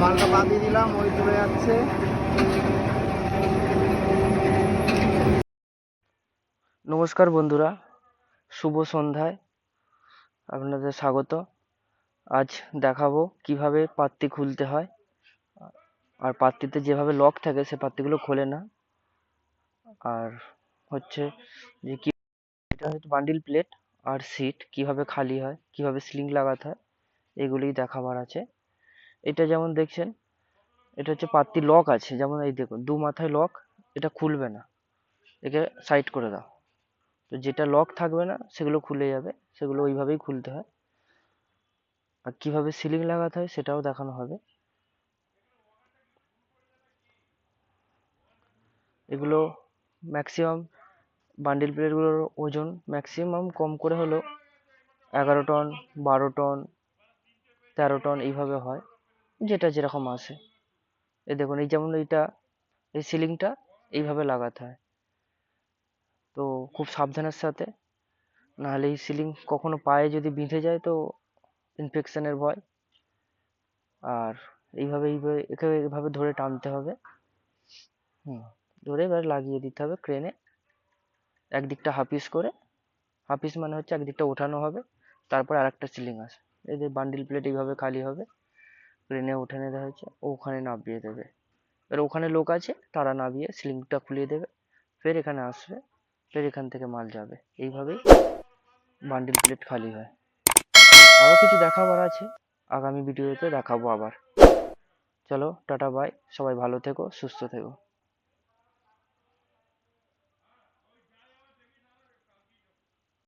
মালটা বাদ দিয়ে দিলাম, ওই চলে যাচ্ছে। নমস্কার বন্ধুরা, শুভ সন্ধ্যায়। আপনাদের স্বাগত। আজ দেখাবো কীভাবে পাত্তি খুলতে হয়। আর পাত্তিতে যেভাবে লক থাকে, সে পাত্তিগুলো খোলে না। আর হচ্ছে যে কি এটা হচ্ছে বান্ডিল প্লেট আর সিট কীভাবে খালি হয়, কীভাবে স্লিং লাগাতে হয়, এগুলোই দেখাবার আছে। এটা যেমন দেখছেন, এটা হচ্ছে পাত্তি লক আছে। যেমন এই দেখুন, দু মাথায় লক এটা খুলবে না। একে সাইড করে দাও। তো যেটা লক থাকবে না, সেগুলো খুলে যাবে। সেগুলো ওইভাবেই খুলতে হয়। আর কীভাবে সিলিং লাগাতে হয়, সেটাও দেখানো হবে। এগুলো ম্যাক্সিমাম বান্ডিল প্লেটগুলোর ওজন ম্যাক্সিমাম কম করে হলেও এগারো টন বারো টন তেরো টন এইভাবে হয়। যেটা যেরকম আসে এই দেখুন, এই যেমন এইটা, এই সিলিংটা এইভাবে লাগাতে হয়। তো খুব সাবধানের সাথে, নাহলে এই সিলিং কখনো পায়ে যদি বিঁধে যায় তো ইনফেকশনের ভয়। আর এইভাবে এইভাবে, একে, এভাবে ধরে টানতে হবে। হুম, ধরে এবার লাগিয়ে দিতে হবে ক্রেনে একদিকটা হাফিস করে, হাফিস মানে হচ্ছে একদিকটা ওঠানো হবে, তারপর আর একটা সিলিং আসে যে বান্ডিল প্লেট এইভাবে খালি হবে। ক্রেনে উঠে দেওয়া হয়েছে, ওখানে নামিয়ে দেবে। এবার ওখানে লোক আছে, তারা নামিয়ে সিলিংটা খুলিয়ে দেবে, ফের এখানে আসবে, ফের এখান থেকে মাল যাবে। এইভাবেই বান্ডিল প্লেট খালি হয়। আরও কিছু দেখাবার আছে, আগামী ভিডিওতে দেখাবো আবার। চলো, টাটা বাই সবাই ভালো থেকো, সুস্থ থেকো।